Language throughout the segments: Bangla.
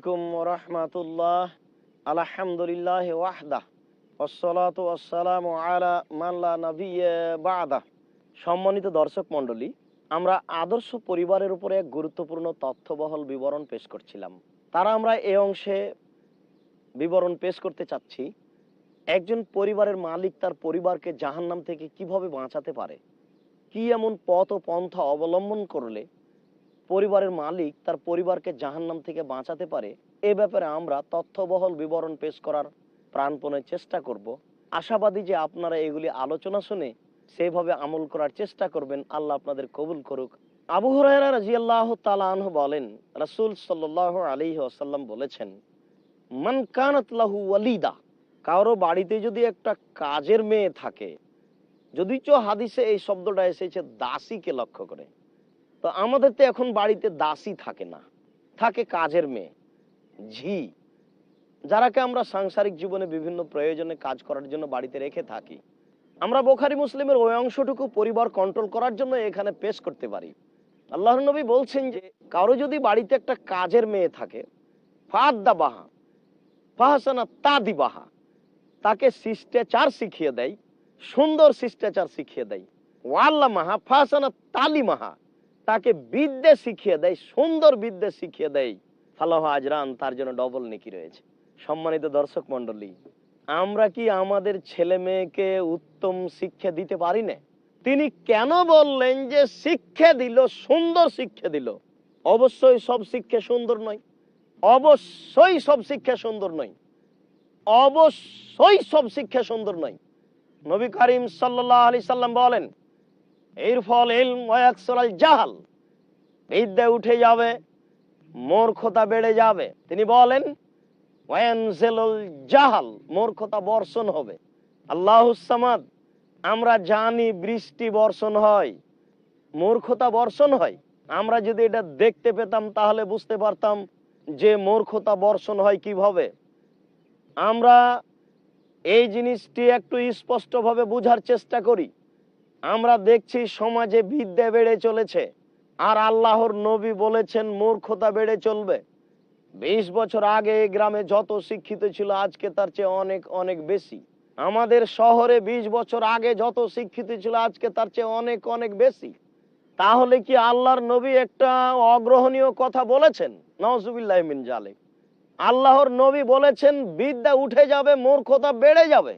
আলাইকুম রহমাতুল্লাহ আলহামদুলিল্লাহ ওয়াহদা ওসলাতু আসসালামু আলা মাল্লা নবিয়ে বাদা। সম্মানিত দর্শক মণ্ডলী, আমরা আদর্শ পরিবারের উপরে এক গুরুত্বপূর্ণ তথ্যবহল বিবরণ পেশ করছিলাম। তারা আমরা এ অংশে বিবরণ পেশ করতে চাচ্ছি, একজন পরিবারের মালিক তার পরিবারকে জাহান্নাম থেকে কীভাবে বাঁচাতে পারে, কি এমন পথ ও পন্থা অবলম্বন করলে পরিবারের মালিক তার পরিবারকে জাহান্নাম থেকে বাঁচাতে পারে, এ ব্যাপারে আমরা তথ্যবহল বিবরণ পেশ করার প্রাণপণের চেষ্টা করব। আশাবাদী যে আপনারা এগুলি আলোচনা শুনে সেভাবে আমল করার চেষ্টা করবেন, আল্লাহ আপনাদের কবুল করুক। আবু হুরায়রা রাজিয়াল্লাহ তালাহ বলেন, রাসূল সাল্লাহ আলী আসাল্লাম বলেছেন, মান কানাত লাহু ওয়ালিদা কারও বাড়িতে যদি একটা কাজের মেয়ে থাকে যদি যদিচ হাদিসে এই শব্দটা এসেছে দাসীকে লক্ষ্য করে তো আমাদের তো এখন বাড়িতে দাসী থাকে না, থাকে কাজের মেয়ে, ঝি, যারাকে আমরা সাংসারিক জীবনে বিভিন্ন প্রয়োজনে কাজ করার জন্য বাড়িতে রেখে থাকি। আমরা বোখারি মুসলিমের ওই অংশটুকু পরিবার কন্ট্রোল করার জন্য এখানে পেশ করতে পারি। আল্লাহ নবী বলছেন যে, কারও যদি বাড়িতে একটা কাজের মেয়ে থাকে ফাদ্দা বাহা ফাহাসানা তাদি বাহা তাকে শিষ্টাচার শিখিয়ে দেয়, সুন্দর শিষ্টাচার শিখিয়ে দেয়। ওয়াল্লা মাহা ফাহাসানা তালি মাহা তাকে বিদ্যে শিখিয়ে দেয়, সুন্দর বিদ্যে শিখিয়ে দেয়। ফালাহ আজরান তার জন্য ডবল নেকি রয়েছে। সম্মানিত দর্শক মন্ডলী আমরা কি আমাদের ছেলে মেয়েকে উত্তম শিক্ষা দিতে পারি না? তিনি কেন বললেন যে শিক্ষা দিল, সুন্দর শিক্ষা দিল? অবশ্যই সব শিক্ষা সুন্দর নয়। অবশ্যই সব শিক্ষা সুন্দর নয়। অবশ্যই সব শিক্ষা সুন্দর নয়। নবী করিম সাল্লাহ আলি সাল্লাম বলেন এর ফল জাহাল। বিদ্যা উঠে যাবে, মূর্খতা বেড়ে যাবে। তিনি বলেন জাহাল মূর্খতা বর্ষণ হবে। আল্লাহ আমরা জানি বৃষ্টি বর্ষণ হয়, মূর্খতা বর্ষণ হয়। আমরা যদি এটা দেখতে পেতাম, তাহলে বুঝতে পারতাম যে মূর্খতা বর্ষণ হয় কীভাবে। আমরা এই জিনিসটি একটু স্পষ্টভাবে বোঝার চেষ্টা করি। আমরা দেখছি সমাজে বিদ্যা বেড়ে চলেছে, আর আল্লাহর নবী বলেছেন মূর্খতা বেড়ে চলবে। বিশ বছর আগে এই গ্রামে যত শিক্ষিত ছিল, আজকে তার চেয়ে অনেক অনেক বেশি। আমাদের শহরে বিশ বছর আগে যত শিক্ষিত ছিল, আজকে তার চেয়ে অনেক অনেক বেশি। তাহলে কি আল্লাহর নবী একটা অগ্রহণীয় কথা বলেছেন? নজুবিল্লাহ মিন জালে আল্লাহর নবী বলেছেন, বিদ্যা উঠে যাবে, মূর্খতা বেড়ে যাবে।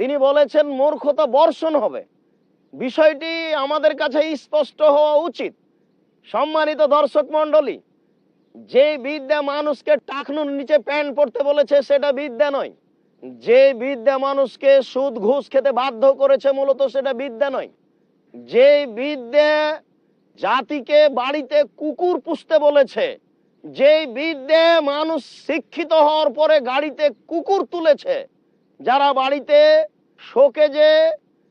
তিনি বলেছেন, মূর্খতা বর্ষণ হবে। বিষয়টি আমাদের কাছে স্পষ্ট হওয়া উচিত। সম্মানিত দর্শক মন্ডলী যে বিদ্যা মানুষকে টাকনুর নিচে প্যান্ট পরতে বলেছে সেটা বিদ্যা নয়। যে বিদ্যা মানুষকে সুদ ঘুষ খেতে বাধ্য করেছে মূলত সেটা বিদ্যা নয়। যে বিদ্যা জাতিকে বাড়িতে কুকুর পুষতে বলেছে, যে বিদ্যা মানুষ শিক্ষিত হওয়ার পরে গাড়িতে কুকুর তুলেছে, যারা বাড়িতে শোকে যে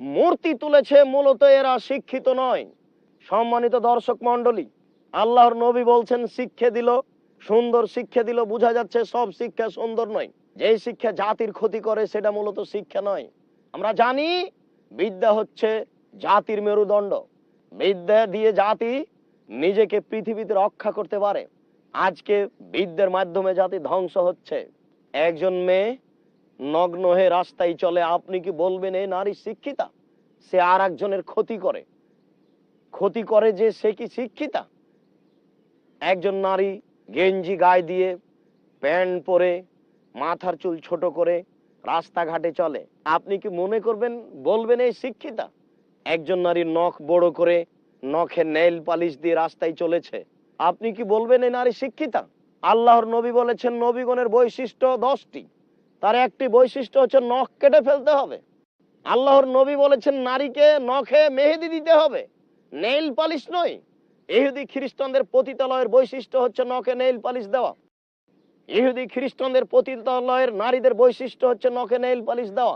মূর্তি তুলেছে মূলত এরা শিক্ষিত নয়। সম্মানিত দর্শক মন্ডলী আল্লাহর নবী বলছেন, শিক্ষা দিল, সুন্দর শিক্ষা দিল, বোঝা যাচ্ছে সব শিক্ষা সুন্দর নয়। যে শিক্ষা জাতির ক্ষতি করে, সেটা মূলত শিক্ষা নয়। আমরা জানি বিদ্যা হচ্ছে জাতির মেরুদণ্ড। বিদ্যা দিয়ে জাতি নিজেকে পৃথিবীতে রক্ষা করতে পারে। আজকে বিদ্যার মাধ্যমে জাতি ধ্বংস হচ্ছে। একজন মেয়ে নগ্ন হয়ে রাস্তায় চলে। আপনি কি বলবেন, এই নারী শিক্ষিতা? সে আর একজনের ক্ষতি করে। ক্ষতি করে যে সে কি শিক্ষিতা? একজন নারী গেঞ্জি গায়ে দিয়ে প্যান্ট পরে, মাথার চুল ছোট করে রাস্তাঘাটে চলে। আপনি কি মনে করবেন, বলবেন এই শিক্ষিতা? একজন নারী নখ বড় করে নখে নেল পালিশ দিয়ে রাস্তায় চলেছে। আপনি কি বলবেন এই নারী শিক্ষিতা? আল্লাহর নবী বলেছেন, নবীগণের বৈশিষ্ট্য দশটি। তার একটি বৈশিষ্ট্য হচ্ছে নখ কেটে ফেলতে হবে। আল্লাহর নবী বলেছেন, নারীকে নখে মেহেদি দিতে হবে, নেইল পালিশ নয়। ইহুদি খ্রিস্টানদের পতিতালয়ের বৈশিষ্ট্য হচ্ছে নখে নেইল পালিশ দেওয়া। ইহুদি খ্রিস্টানদের পতিতালয়ের নারীদের বৈশিষ্ট্য হচ্ছে নখে নেইল পালিশ দেওয়া।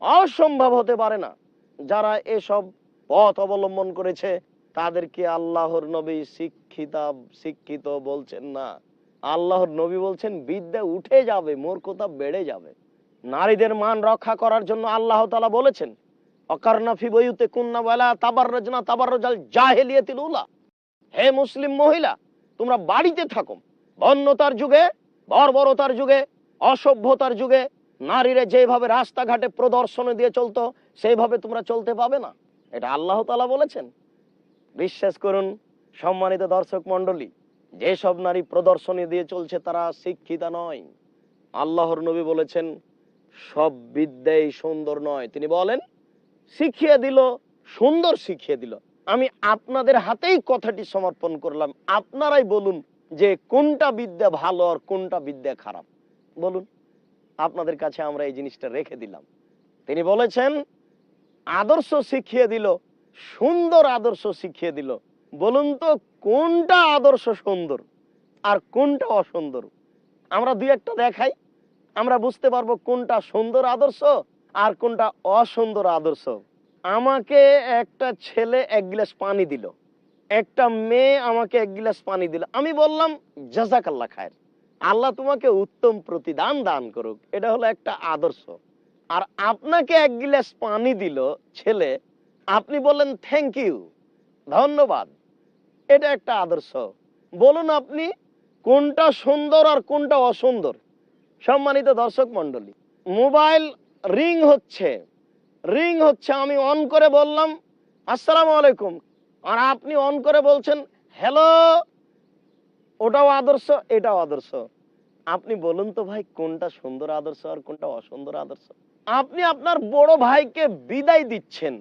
অসম্ভব হতে পারে না। যারা এসব পথ অবলম্বন করেছে, তাদেরকে আল্লাহর নবী শিক্ষিতা শিক্ষিত বলছেন না। আল্লাহর নবী বলছেন, বিদ্যা উঠে যাবে, মূর্খতা বেড়ে যাবে। নারীদের মান রক্ষা করার জন্য আল্লাহ তালা বলেছেন উলা। হে মুসলিম মহিলা, তোমরা বাড়িতে থাকো। বন্যতার যুগে, বর্বরতার যুগে, অসভ্যতার যুগে, নারীরা যেভাবে রাস্তাঘাটে প্রদর্শন দিয়ে চলতো, সেইভাবে তোমরা চলতে পাবে না। এটা আল্লাহ তালা বলেছেন। বিশ্বাস করুন, সম্মানিত দর্শক মন্ডলী যেসব নারী প্রদর্শনী দিয়ে চলছে তারা শিক্ষিতা নয়। আল্লাহর নবী বলেছেন, সব বিদ্যাই সুন্দর নয়। তিনি বলেন, শিখিয়ে দিল, সুন্দর শিখিয়ে দিল। আমি আপনাদের হাতেই কথাটি সমর্পণ করলাম। আপনারাই বলুন যে কোনটা বিদ্যা ভালো আর কোনটা বিদ্যা খারাপ। বলুন, আপনাদের কাছে আমরা এই জিনিসটা রেখে দিলাম। তিনি বলেছেন, আদর্শ শিখিয়ে দিল, সুন্দর আদর্শ শিখিয়ে দিল। বলুন তো কোনটা আদর্শ সুন্দর আর কোনটা অসুন্দর? আমরা দুই একটা দেখাই, আমরা বুঝতে পারব কোনটা সুন্দর আদর্শ আর কোনটা অসুন্দর আদর্শ। আমাকে একটা ছেলে এক গ্লাস পানি দিল, একটা মেয়ে আমাকে এক গ্লাস পানি দিল। আমি বললাম জাজাকাল্লা খায়ের, আল্লাহ তোমাকে উত্তম প্রতিদান দান করুক। এটা হলো একটা আদর্শ। আর আপনাকে এক গ্লাস পানি দিল ছেলে, আপনি বললেন থ্যাংক ইউ ধন্যবাদ। এটা একটা আদর্শ। বলুন আপনি, কোনটা সুন্দর আর কোনটা অসুন্দর? সম্মানিত দর্শক মন্ডলী মোবাইল রিং হচ্ছে রিং হচ্ছে আমি অন করে বললাম, আসসালামু আলাইকুম। আর আপনি অন করে বলছেন, হ্যালো, ওটাও আদর্শ, এটাও আদর্শ। আপনি বলুন তো ভাই, কোনটা সুন্দর আদর্শ আর কোনটা অসুন্দর আদর্শ? আপনি আপনার বড় ভাইকে বিদায় দিচ্ছেন।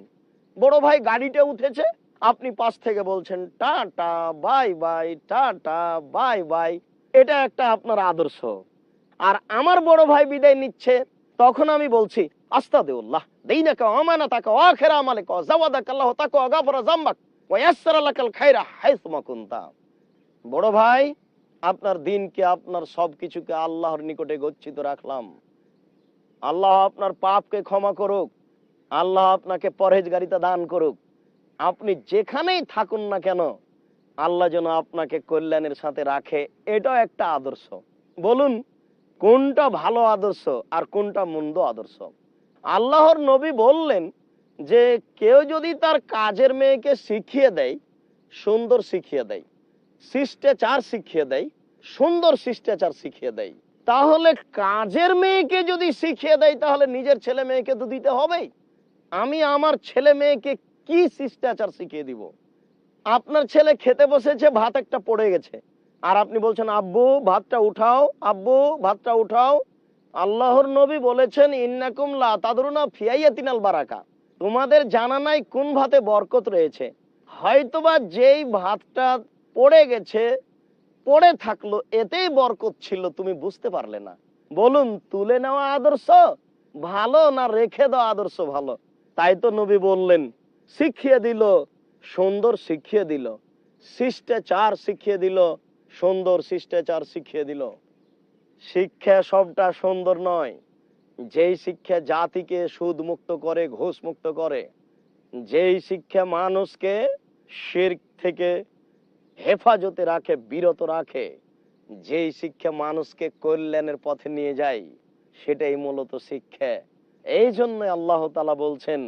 বড় ভাই গাড়িতে উঠেছে আপনি পাশ থেকে বলছেন, tata, bye bye, tata, bye bye. এটা একটা আপনার আদর্শ। আর আমার বড় ভাই বিদায় নিচ্ছে, তখন আমি বলছি আস্তা দেউল্লাহ দেইনাকা আমানা তাকা আখিরা আমালিকা জাওয়াদাক আল্লাহ তাকা গাফরা জাম্মাক ওয়া ইয়াসসারা লাকাল খায়রা হাইসুমা কুনতা। বড় ভাই, আপনার দিনকে, আপনার সবকিছুকে আল্লাহর নিকটে গচ্ছিত রাখলাম। আল্লাহ আপনার পাপকে ক্ষমা করুক। আল্লাহ আপনাকে পরহেজগারিতা দান করুক। আপনি যেখানেই থাকুন না কেন, আল্লাহ যেন আপনাকে কল্যাণের সাথে রাখে, এটাও একটা আদর্শ। বলুন, কোনটা ভালো আদর্শ আর কোনটা মন্দ আদর্শ? আল্লাহর নবী বললেন যে, কেউ যদি তার কাজের মেয়েকে শিখিয়ে দেয়, সুন্দর শিখিয়ে দেয়, শিষ্টাচার শিখিয়ে দেয়, সুন্দর শিষ্টাচার শিখিয়ে দেয়, তাহলে কাজের মেয়েকে যদি শিখিয়ে দেয়, তাহলে নিজের ছেলে মেয়েকে তো দিতে হবেই। আমি আমার ছেলে মেয়েকে কি শিষ্টাচার শিখিয়ে দিব? আপনার ছেলে খেতে বসেছে, ভাত একটা পড়ে গেছে। আর আপনি বলছেন, আব্বু, ভাতটা উঠাও, আব্বু, ভাতটা উঠাও। আল্লাহর নবী বলেছেন, ইন্নাকুম লা তাদরুনা ফিয়াইয়াতিনাল বারাকা। তোমাদের জানা নাই কোন ভাতে বরকত রয়েছে। হয়তোবা যেই ভাতটা পড়ে গেছে, পড়ে থাকল, এতেই বরকত ছিল, তুমি বুঝতে পারলে না। বলুন, তুলে নেওয়া আদর্শ ভালো না রেখে দেওয়া আদর্শ ভালো? তাই তো নবী বললেন শিখিয়ে দিল, সুন্দর শিখিয়ে দিল। শিষ্টাচার শিখিয়ে দিল, সুন্দর শিষ্টাচার শিখিয়ে দিল। শিক্ষা সবটা সুন্দর নয়। যেই শিক্ষা জাতিকে সুদ মুক্ত করে ঘোষ মুক্ত করে, যেই শিক্ষা মানুষকে শির্ক থেকে হেফাজতে রাখে, বিরত রাখে, যেই শিক্ষা মানুষকে কল্যাণের পথে নিয়ে যায়, সেটাই মূলত শিক্ষা। এই জন্য আল্লাহ তালা বলছেন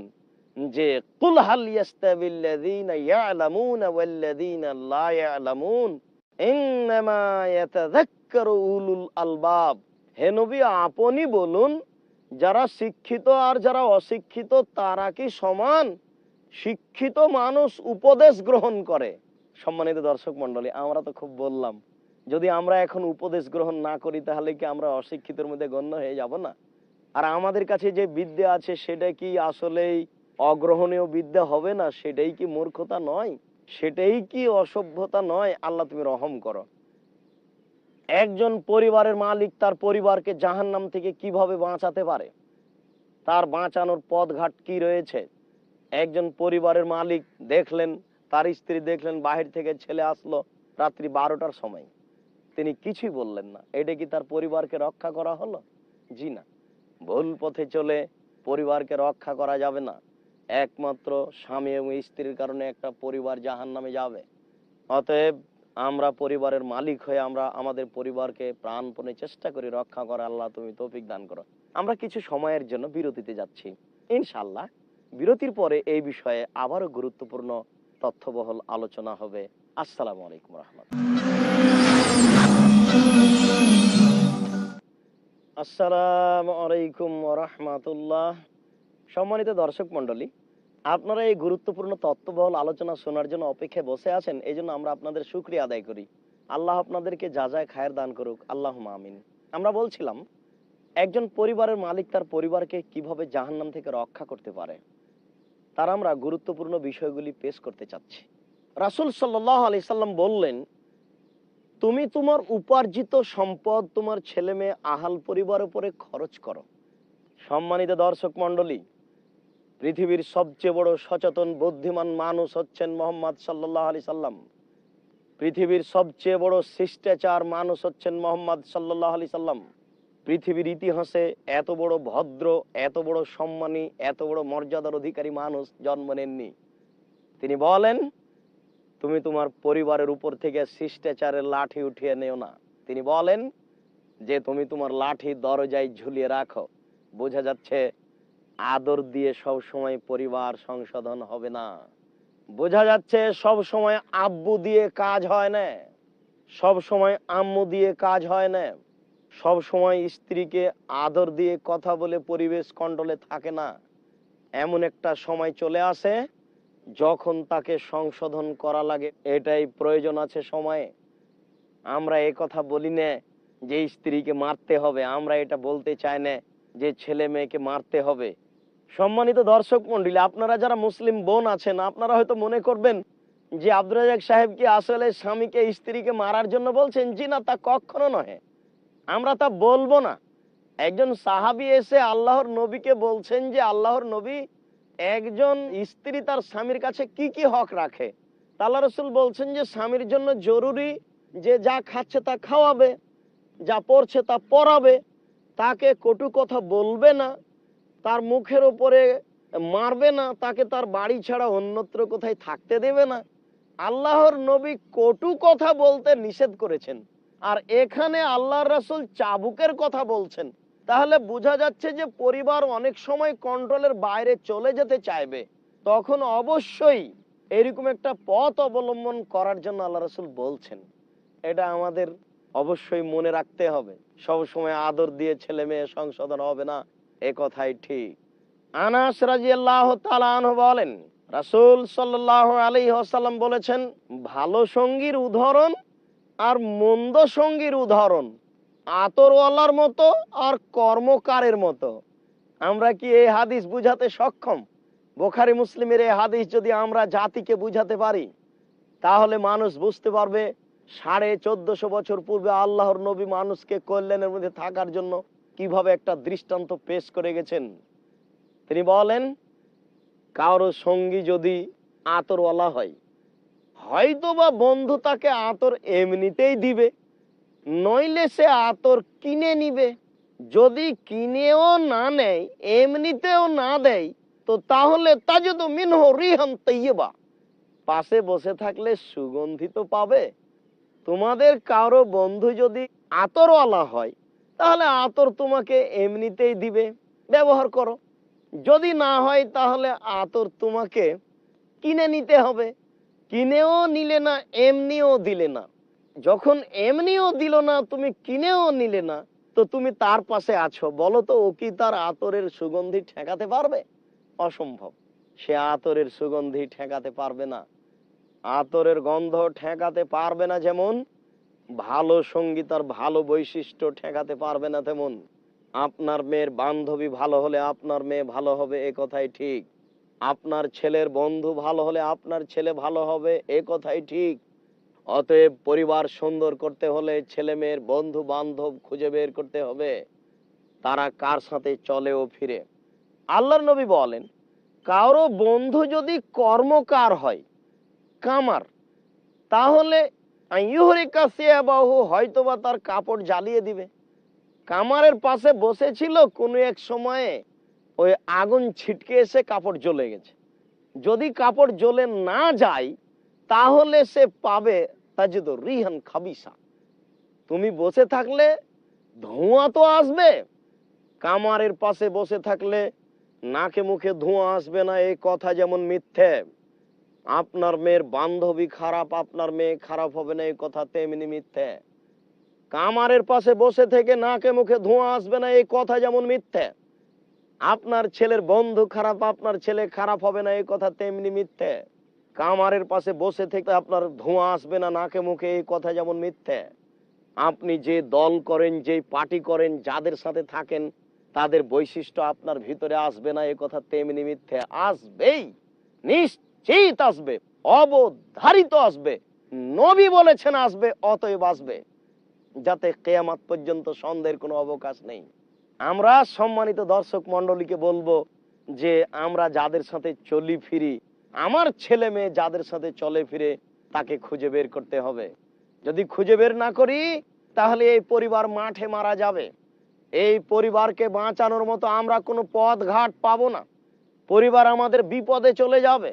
যে লা আলবাব। আপনি বলুন, যারা শিক্ষিত আর যারা অশিক্ষিত, তারা কি সমান? শিক্ষিত মানুষ উপদেশ গ্রহণ করে। সম্মানিত দর্শক মন্ডলী আমরা তো খুব বললাম, যদি আমরা এখন উপদেশ গ্রহণ না করি, তাহলে কি আমরা অশিক্ষিতের মধ্যে গণ্য হয়ে যাব না? আর আমাদের কাছে যে বিদ্যা আছে, সেটা কি আসলেই অগ্রহণীয় বিদ্যা হবে না, সেটাই কি মূর্খতা নয়? সেটাই কি অসভ্যতা নয়? আল্লাহ তুমি রহম করো। একজন পরিবারের মালিক তার পরিবারকে জাহান্নাম থেকে কীভাবে বাঁচাতে পারে? তার বাঁচানোর পথ ঘাট কি রয়েছে? একজন পরিবারের মালিক দেখলেন, তার স্ত্রী দেখলেন, বাহির থেকে ছেলে আসলো রাত্রি বারোটার সময়। তিনি কিছুই বললেন না। এটা কি তার পরিবারকে রক্ষা করা হলো? জি না। ভুল পথে চলে পরিবারকে রক্ষা করা যাবে না। একমাত্র স্বামী এবং স্ত্রীর কারণে একটা পরিবার জাহান নামে যাবে। অতএব আমরা পরিবারের মালিক হয়ে আমরা আমাদের পরিবারকে প্রাণপণে চেষ্টা করি রক্ষা করা আল্লাহ তুমি তৌফিক দান করো। আমরা কিছু সময়ের জন্য বিরতিতে যাচ্ছি। ইনশাল্লাহ বিরতির পরে এই বিষয়ে আবারও গুরুত্বপূর্ণ তথ্যবহল আলোচনা হবে। আসসালামু আলাইকুম রহমতুল্লাহ। আসসালামু আলাইকুম রহমাতুল্লাহ। সম্মানিত দর্শক মন্ডলী আপনারা এই গুরুত্বপূর্ণ তত্ত্ববহল আলোচনা শোনার জন্য অপেক্ষায় বসে আছেন এই জন্য আমরা আপনাদের সুক্রিয়া আদায় করি। আল্লাহ আপনাদেরকে যা যায় খায়ের দান করুক আল্লাহ আমিন। আমরা বলছিলাম, একজন পরিবারের মালিক তার পরিবারকে কীভাবে জাহান্নাম থেকে রক্ষা করতে পারে, তার আমরা গুরুত্বপূর্ণ বিষয়গুলি পেশ করতে চাচ্ছি। রাসুল সাল্লাহ আলি সাল্লাম বললেন, তুমি তোমার উপার্জিত সম্পদ তোমার ছেলে মেয়ে আহাল পরিবার উপরে খরচ করো। সম্মানিত দর্শক মন্ডলী পৃথিবীর সবচেয়ে বড় সচেতন বুদ্ধিমান মানুষ হচ্ছেন মোহাম্মদ সাল্লাহ আলি সাল্লাম। পৃথিবীর সবচেয়ে বড় শিষ্টাচার মানুষ হচ্ছেন মোহাম্মদ সাল্লাহ আলি সাল্লাম। পৃথিবীর ইতিহাসে এত বড় ভদ্র, এত বড় সম্মানী, এত বড় মর্যাদার অধিকারী মানুষ জন্ম নেননি। তিনি বলেন, তুমি তোমার পরিবারের উপর থেকে শিষ্টাচারের লাঠি উঠিয়ে নেও না। তিনি বলেন, যে তুমি তোমার লাঠি দরজায় ঝুলিয়ে রাখো। বোঝা যাচ্ছে আদর দিয়ে সব সময় পরিবার সংশোধন হবে না। বোঝা যাচ্ছে সব সময় আব্বু দিয়ে কাজ হয় না, সব সময় আম্মু দিয়ে কাজ হয় না, সব সময় স্ত্রীকে আদর দিয়ে কথা বলে পরিবেশ কন্ট্রোলে থাকে না। এমন একটা সময় চলে আসে যখন তাকে সংশোধন করা লাগে, এটাই প্রয়োজন আছে সময়ে। আমরা এ কথা বলি না যে স্ত্রীকে মারতে হবে, আমরা এটা বলতে চাই না যে ছেলে মেয়েকে মারতে হবে। সম্মানিত দর্শক মন্ডলী, আপনারা যারা মুসলিম বোন আছেন, আপনারা হয়তো মনে করবেন যে আব্দুল রাজাক সাহেব কি আসলে স্বামীকে, স্ত্রীকে মারার জন্য বলছেন? জি না, তা কখনো নহে আমরা তা বলব না। একজন সাহাবি এসে আল্লাহর নবীকে বলছেন যে, আল্লাহর নবী, একজন স্ত্রী তার স্বামীর কাছে কি কি হক রাখে? তাল্লা রসুল বলছেন যে, স্বামীর জন্য জরুরি যে যা খাচ্ছে তা খাওয়াবে, যা পড়ছে তা পড়াবে তাকে কটু কথা বলবে না। তার মুখের উপরে মারবে না, তাকে তার বাড়ি ছাড়া অন্যত্র কোথায় থাকতে দেবে না। আল্লাহর নবী কটু কথা বলতে নিষেধ করেছেন, আর এখানে আল্লাহর রাসুল চাবুকের কথা বলছেন। তাহলে বোঝা যাচ্ছে যে পরিবার অনেক সময় কন্ট্রোলের বাইরে চলে যেতে চাইবে। তখন অবশ্যই এরকম একটা পথ অবলম্বন করার জন্য আল্লাহ রসুল বলছেন। এটা আমাদের অবশ্যই মনে রাখতে হবে। সব সময় আদর দিয়ে ছেলে মেয়ে সংশোধন হবে না। এ কথাই ঠিক। আনাস রাজিয়াল্লাহ তাআলা বলেন, রাসূল সাল্লাল্লাহু আলাইহি ওয়াসাল্লাম বলেছেন, ভালো সঙ্গীর উদাহরণ আর মন্দ সঙ্গীর উদাহরণ আতরওয়ালার মতো আর কর্মকারের মতো। আমরা কি এই হাদিস বুঝাতে সক্ষম? বোখারি মুসলিমের এই হাদিস যদি আমরা জাতিকে বুঝাতে পারি, তাহলে মানুষ বুঝতে পারবে সাড়ে চোদ্দশো বছর পূর্বে আল্লাহর নবী মানুষকে কল্যাণের মধ্যে থাকার জন্য কীভাবে একটা দৃষ্টান্ত পেশ করে গেছেন? তিনি বলেন, কারও সঙ্গী যদি আতরওয়ালা হয় হয়তো বা বন্ধু তাকে আতর এমনিতেই দিবে, নইলে সে আতর কিনে নিবে। যদি কিনেও না নেয়, এমনিতেও না দেয়, তো তাহলে তা যদি মিনহ রিহান তৈবা পাশে বসে থাকলে সুগন্ধি তো পাবে। তোমাদের কারও বন্ধু যদি আতরওয়ালা হয় তাহলে আতর তোমাকে এমনিতেই দিবে। ব্যবহার করো। যদি না হয় তাহলে আতর তোমাকে কিনে নিতে হবে। কিনেও নিলে না, এমনিও দিলে না। যখন এমনিও দিল না, তুমি কিনেও নিলে না, তো তুমি তার পাশে আছো। বলো তো, ও কি তার আতরের সুগন্ধি ঠেকাতে পারবে? অসম্ভব। সে আতরের সুগন্ধি ঠেকাতে পারবে না। আতরের গন্ধ ঠেকাতে পারবে না যেমন ভালো সংগীত আর ভালো বৈশিষ্ট্য ঠেকাতে পারবে না তেমন। আপনার মেয়ের বান্ধবী ভালো হলে আপনার মেয়ে ভালো হবে, এ কথাই ঠিক। আপনার ছেলের বন্ধু ভালো হলে আপনার ছেলে ভালো হবে, এ কথাই ঠিক। অতএব পরিবার সুন্দর করতে হলে ছেলে মেয়ের বন্ধু বান্ধব খুঁজে বের করতে হবে। তারা কার সাথে চলে ও ফিরে? আল্লাহর নবী বলেন, কারও বন্ধু যদি কর্মকার হয়, কামার, তাহলে হয়তোবা তার কাপড় জ্বালিয়ে দিবে। কামারের পাশে বসেছিল কোনো এক সময়ে ওই আগুন ছিটকে এসে কাপড় জ্বলে গেছে। যদি কাপড় জ্বলে না যায়, তাহলে সে পাবে তাজিদ রিহান খাবিসা। তুমি বসে থাকলে ধোঁয়া তো আসবে, কামারের পাশে বসে থাকলে নাকে মুখে ধোঁয়া আসবে না এই কথা যেমন মিথ্যে। আপনার মেয়ের বান্ধবী খারাপ, আপনার মেয়ে খারাপ হবে না, এই কথা তেমনি মিথ্যে। কামারের পাশে বসে থেকে নাকে মুখে ধোঁয়া আসবে না, এই কথা যেমন মিথ্যে। আপনার ছেলের বন্ধু খারাপ, আপনার ছেলে খারাপ হবে না, এই কথা তেমনি মিথ্যে। কামারের পাশে বসে থেকে আপনার ধোঁয়া আসবে না, নাকে মুখে, এই কথা যেমন মিথ্যে। আপনি যে দল করেন, যে পার্টি করেন, যাদের সাথে থাকেন, তাদের বৈশিষ্ট্য আপনার ভিতরে আসবে না এ কথা তেমনি মিথ্যে। আসবেই নিশ্চিত আসবে, অবধারিত আসবে, নবী বলেছেন আসবে, অতএব আসবে, যাতে কেয়ামাত পর্যন্ত সন্দেহের কোনো অবকাশ নেই। আমরা সম্মানিত দর্শক মন্ডলীকে বলব যে আমরা যাদের সাথে চলি ফিরি, আমার ছেলে মেয়ে যাদের সাথে চলে ফিরে, তাকে খুঁজে বের করতে হবে। যদি খুঁজে বের না করি, তাহলে এই পরিবার মাঠে মারা যাবে। এই পরিবারকে বাঁচানোর মতো আমরা কোনো পথ ঘাট পাবো না। পরিবার আমাদের বিপদে চলে যাবে।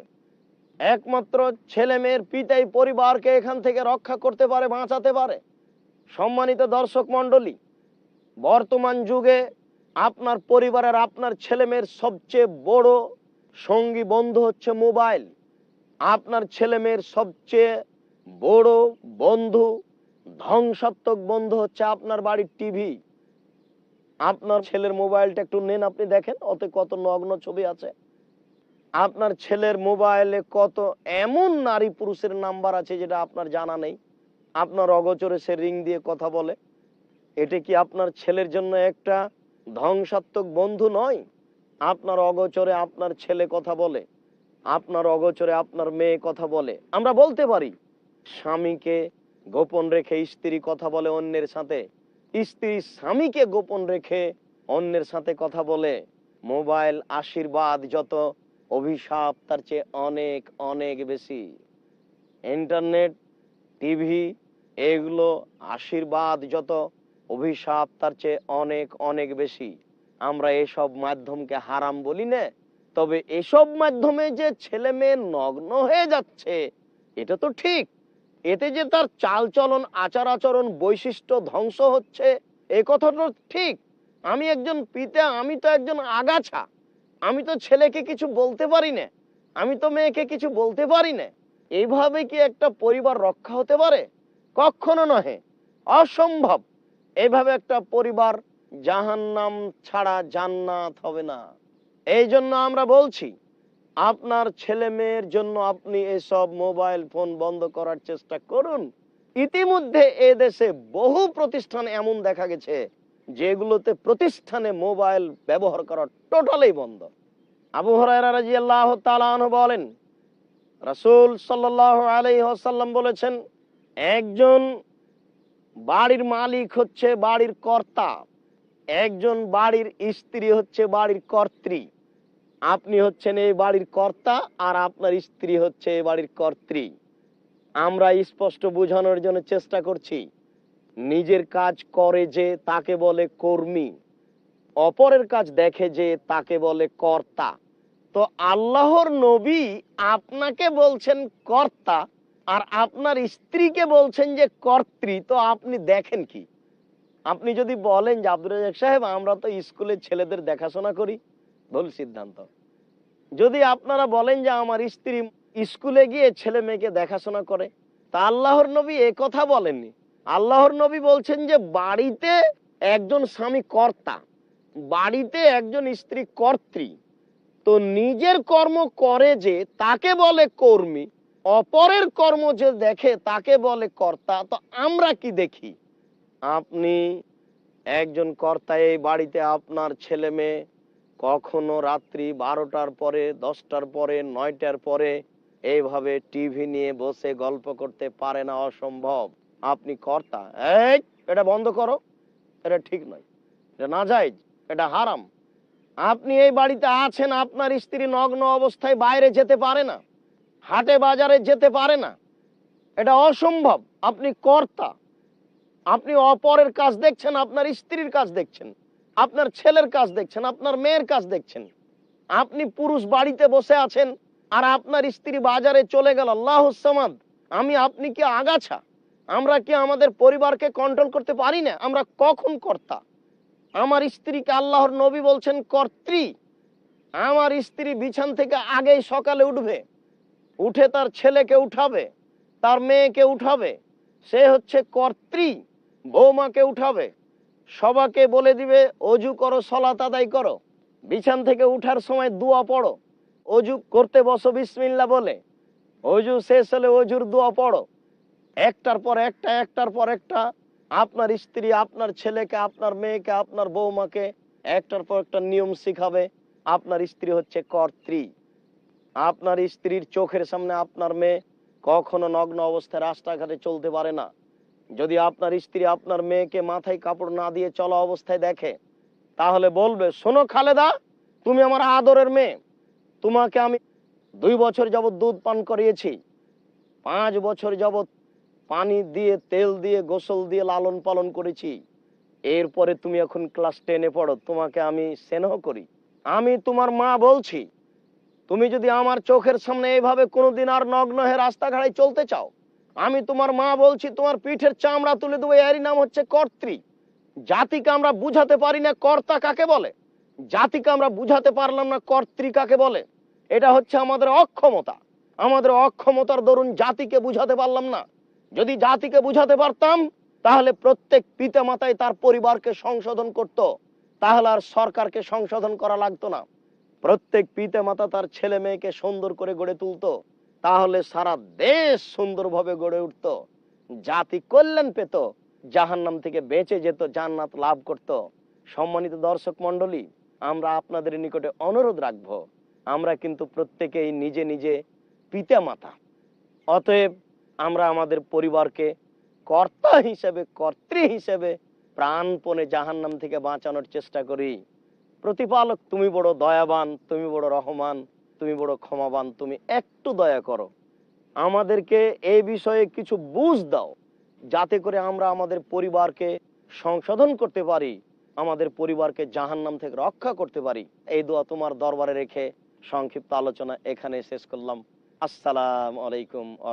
একমাত্র ছেলে মেয়ের পিতাই পরিবারকে এখান থেকে রক্ষা করতে পারে, বাঁচাতে পারে। সম্মানিত দর্শক মন্ডলী বর্তমান যুগে আপনার পরিবারের আপনার ছেলে মেয়ের সবচেয়ে বড় সঙ্গী বন্ধু হচ্ছে মোবাইল। আপনার ছেলে মেয়ের সবচেয়ে বড় বন্ধু, ধ্বংসাত্মক বন্ধু হচ্ছে আপনার বাড়ির টিভি। আপনার ছেলের মোবাইলটা একটু নেন, আপনি দেখেন ওতে কত নগ্ন ছবি আছে। আপনার ছেলের মোবাইলে কত এমন নারী পুরুষের নাম্বার আছে যেটা আপনার জানা নেই? আপনার অগোচরে সে রিং দিয়ে কথা বলে। এটা কি আপনার ছেলের জন্য একটা ধ্বংসাত্মক বন্ধু নয়? আপনার অগোচরে আপনার ছেলে কথা বলে, আপনার অগোচরে আপনার মেয়ে কথা বলে। আমরা বলতে পারি, স্বামীকে গোপন রেখে স্ত্রী কথা বলে অন্যের সাথে। স্ত্রী স্বামীকে গোপন রেখে অন্যের সাথে কথা বলে। মোবাইল আশীর্বাদ যত অভিশাপ তার চেয়ে অনেক অনেক বেশি। ইন্টারনেট, টিভি, এগুলো আশীর্বাদ, যত অভিশাপ তার চেয়ে অনেক অনেক বেশি। আমরা এসব মাধ্যমকে হারাম বলি না, তবে এসব মাধ্যমে যে ছেলে মেয়ে নগ্ন হয়ে যাচ্ছে, এটা তো ঠিক। এতে যে তার চালচলন আচার আচরণ বৈশিষ্ট্য ধ্বংস হচ্ছে, এ কথাটা ঠিক। আমি একজন পিতা, আমি তো একজন আগাছা। আমি তো ছেলেকে কিছু বলতে পারি না আমি তো মেয়েকে কিছু বলতে পারি না এইভাবে কি একটা পরিবার রক্ষা হতে পারে? কখনো নহে। অসম্ভব। এইভাবে একটা পরিবার জাহান্নাম ছাড়া জান্নাত হবে না। এই জন্য আমরা বলছি, আপনার ছেলে মেয়ের জন্য আপনি এসব মোবাইল ফোন বন্ধ করার চেষ্টা করুন। ইতিমধ্যে এ দেশে বহু প্রতিষ্ঠান এমন দেখা গেছে। যেগুলোতে প্রতিষ্ঠানে মোবাইল ব্যবহার করা টোটালি বন্ধ। আবু হরাইরা রাদিয়াল্লাহু তাআলা আনহু বলেন, রাসূল ওয়াসাল্লাম বলেছেন, একজন বাড়ির মালিক হচ্ছে বাড়ির কর্তা, একজন বাড়ির স্ত্রী হচ্ছে বাড়ির কর্ত্রী। আপনি হচ্ছেন এই বাড়ির কর্তা আর আপনার স্ত্রী হচ্ছে এই বাড়ির কর্ত্রী। আমরা স্পষ্ট বোঝানোর জন্য চেষ্টা করছি নিজের কাজ করে যে তাকে বলে কর্মী, অপরের কাজ দেখে যে তাকে বলে কর্তা। তো আল্লাহর নবী আপনাকে বলছেন কর্তা আর আপনার স্ত্রীকে বলছেন যে কর্ত্রী, তো আপনি দেখেন কি? আপনি যদি বলেন যে আব্দুল রাজাক সাহেব, আমরা তো স্কুলের ছেলেদের দেখাশোনা করি, ভুল সিদ্ধান্ত। যদি আপনারা বলেন যে আমার স্ত্রী স্কুলে গিয়ে ছেলে মেয়েকে দেখাশোনা করে, তা আল্লাহর নবী কথা বলেননি। আল্লাহর নবী বলছেন যে বাড়িতে একজন স্বামী কর্তা, বাড়িতে একজন স্ত্রী কর্ত্রী। তো নিজের কর্ম করে যে তাকে বলে কর্মী, অপরের কর্ম যে দেখে তাকে বলে কর্তা, তো আমরা কি দেখি? আপনি একজন কর্তা এই বাড়িতে আপনার ছেলে মেয়ে কখনো রাত্রি বারোটার পরে, দশটার পরে, নয়টার পরে এইভাবে টিভি নিয়ে বসে গল্প করতে পারে না, অসম্ভব। আপনি কর্তা। এই, এটা বন্ধ করো। এটা ঠিক নয়। এটা না যায় এটা হারাম। আপনি এই বাড়িতে আছেন, আপনার স্ত্রী নগ্ন অবস্থায় বাইরে যেতে পারে না। হাটে বাজারে যেতে পারে না। এটা অসম্ভব। আপনি কর্তা। আপনি অপরের কাজ দেখছেন, আপনার স্ত্রীর কাজ দেখছেন, আপনার ছেলের কাজ দেখছেন, আপনার মেয়ের কাজ দেখছেন। আপনি পুরুষ বাড়িতে বসে আছেন, আর আপনার স্ত্রী বাজারে চলে গেল। আল্লাহ আমি আপনি কি আগাছা? আমরা কি আমাদের পরিবারকে কন্ট্রোল করতে পারি না? আমরা কখন কর্তা? আমার স্ত্রীকে আল্লাহর নবী বলছেন, কর্ত্রী, আমার স্ত্রী বিছান থেকে আগেই সকালে উঠবে। উঠে তার ছেলেকে উঠাবে, তার মেয়েকে উঠাবে। সে হচ্ছে কর্ত্রী, বৌমাকে উঠাবে। সবাকে বলে দিবে, অজু করো সলাত আদায় করো। বিছান থেকে উঠার সময় দোয়া পড়ো। অজু করতে বসো বিসমিল্লা বলে। অজু শেষ হলে অজুর দোয়া পড়ো। একটার পর একটা, একটার পর একটা, আপনার স্ত্রী, আপনার ছেলেকে, আপনার মেয়েকে, আপনার বৌমাকে একটার পর একটা নিয়ম শিখাবে, আপনার স্ত্রী হচ্ছে কর্ত্রী। আপনার স্ত্রীর চোখের সামনে আপনার মেয়ে কখনো নগ্ন অবস্থায় রাস্তাঘাটে চলতে পারে না। যদি আপনার স্ত্রী আপনার মেয়েকে মাথায় কাপড় না দিয়ে চলা অবস্থায় দেখে, তাহলে বলবে, শোনো খালেদা, তুমি আমার আদরের মেয়ে। তোমাকে আমি দুই বছর যাবৎ দুধ পান করিয়েছি। পাঁচ বছর যাবত পানি দিয়ে, তেল দিয়ে, গোসল দিয়ে লালন পালন করেছি। এরপরে তুমি এখন ক্লাস টেনে পড়ো, তোমাকে আমি স্নেহ করি। আমি তোমার মা বলছি, তুমি যদি আমার চোখের সামনে এইভাবে কোনোদিন আর নগ্ন হয়ে রাস্তাঘাটে চলতে চাও, আমি তোমার মা বলছি, তোমার পিঠের চামড়া তুলে দেবো, এরই নাম হচ্ছে কর্ত্রী। জাতিকে আমরা বুঝাতে পারি না, কর্তা কাকে বলে? জাতিকে আমরা বুঝাতে পারলাম না, কর্ত্রী কাকে বলে? এটা হচ্ছে আমাদের অক্ষমতা। আমাদের অক্ষমতার দরুন জাতিকে বুঝাতে পারলাম না। যদি জাতিকে বুঝাতে পারতাম, তাহলে প্রত্যেক পিতা মাতাই তার পরিবারকে সংশোধন করত। তাহলে আর সরকারকে সংশোধন করা লাগতো না। প্রত্যেক পিতা মাতা তার ছেলে মেয়েকে সুন্দর করে গড়ে তুলতো। তাহলে সারা দেশ সুন্দরভাবে গড়ে উঠতো। জাতি কল্যাণ পেত। জাহান্নাম থেকে বেঁচে যেত, জান্নাত লাভ করত। সম্মানিত দর্শক মন্ডলী আমরা আপনাদের নিকটে অনুরোধ রাখব। আমরা কিন্তু প্রত্যেকেই নিজে নিজে পিতা মাতা অতএব আমরা আমাদের পরিবারকে কর্তা হিসেবে, কর্ত্রী হিসেবে প্রাণপণে জাহান্নাম থেকে বাঁচানোর চেষ্টা করি। প্রতিপালক, তুমি বড় দয়াবান, তুমি বড় রহমান, তুমি বড় ক্ষমাবান, তুমি একটু দয়া করো। আমাদেরকে এই বিষয়ে কিছু বুঝ দাও, যাতে করে আমরা আমাদের পরিবারকে সংশোধন করতে পারি, আমাদের পরিবারকে জাহান্নাম থেকে রক্ষা করতে পারি। এই দোয়া তোমার দরবারে রেখে সংক্ষিপ্ত আলোচনা এখানে শেষ করলাম। আসসালাম আলাইকুম আ